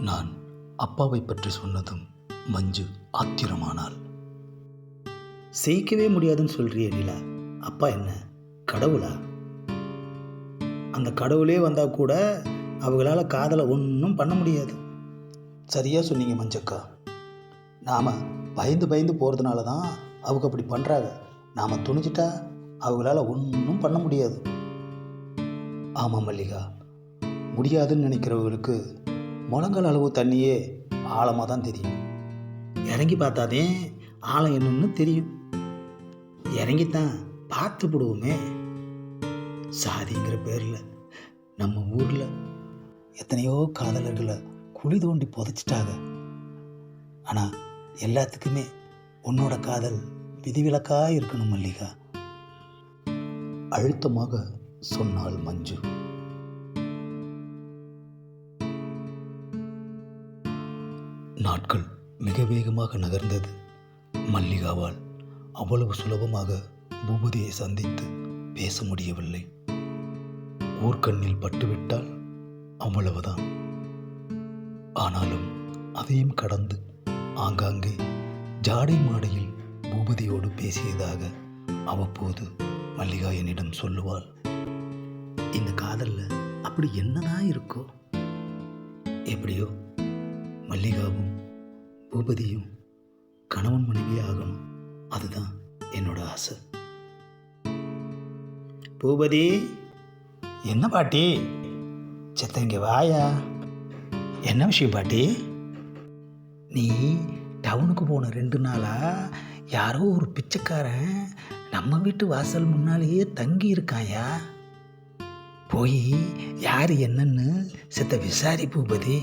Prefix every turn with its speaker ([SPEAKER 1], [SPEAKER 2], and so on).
[SPEAKER 1] நான் அப்பாவை பற்றி சொன்னதும் மஞ்சு ஆத்திரமானாள்.
[SPEAKER 2] செய்யவே முடியாதுன்னு சொல்றிய நிலா அப்பா என்ன கடவுளா? அந்த கடவுளே வந்தால் கூட அவங்களால காதலை ஒன்றும் பண்ண முடியாது.
[SPEAKER 1] சரியாக சொன்னீங்க மஞ்சக்கா. நாம் பயந்து பயந்து போகிறதுனால தான் அவங்க அப்படி பண்ணுறாங்க நாம் துணிச்சிட்டா அவங்களால ஒன்றும் பண்ண முடியாது. ஆமாம் மல்லிகா முடியாதுன்னு நினைக்கிறவங்களுக்கு முழங்கால் அளவு தண்ணியே ஆழமாக தான் தெரியும்.
[SPEAKER 2] இறங்கி பார்த்தாதே ஆழம் என்னன்னு தெரியும். இறங்கித்தான் பார்த்து விடுவோமே. சாதிங்கிற பேரில் நம்ம ஊரில் எத்தனையோ காதலர்களை குழி தோண்டி புதைச்சிட்டாங்க. ஆனால் எல்லாத்துக்குமே உன்னோட காதல் விதிவிலக்காக இருக்கணும் மல்லிகா.
[SPEAKER 1] அழுத்தமாக சொன்னாள் மஞ்சு. நாட்கள் மிக வேகமாக நகர்ந்தது. மல்லிகாவால் அவ்வளவு சுலபமாக பூபதியை சந்தித்து பேச முடியவில்லை. ஊர்க்கண்ணில் பட்டுவிட்டால் அவ்வளவுதான். ஆனாலும் அதையும் கடந்து ஆங்காங்கே ஜாடை மாடையில் பூபதியோடு பேசியதாக அவ்வப்போது மல்லிகா என்னிடம் சொல்லுவாள்
[SPEAKER 2] இந்த காதலில் அப்படி என்னதான் இருக்கோ? எப்படியோ மல்லிகாவும் பூபதியும் கணவன் மனைவி ஆகணும் அதுதான் என்னோட ஆசை. பூபதி என்ன பாட்டி? செத்த இங்கே வாயா? என்ன விஷயம் பாட்டி? நீ டவுனுக்கு போன ரெண்டு நாளாக யாரோ ஒரு பிச்சைக்காரன் நம்ம வீட்டு வாசல் முன்னாலேயே தங்கி இருக்காயா? போய் யார் என்னன்னு சித்த விசாரி பூபதி.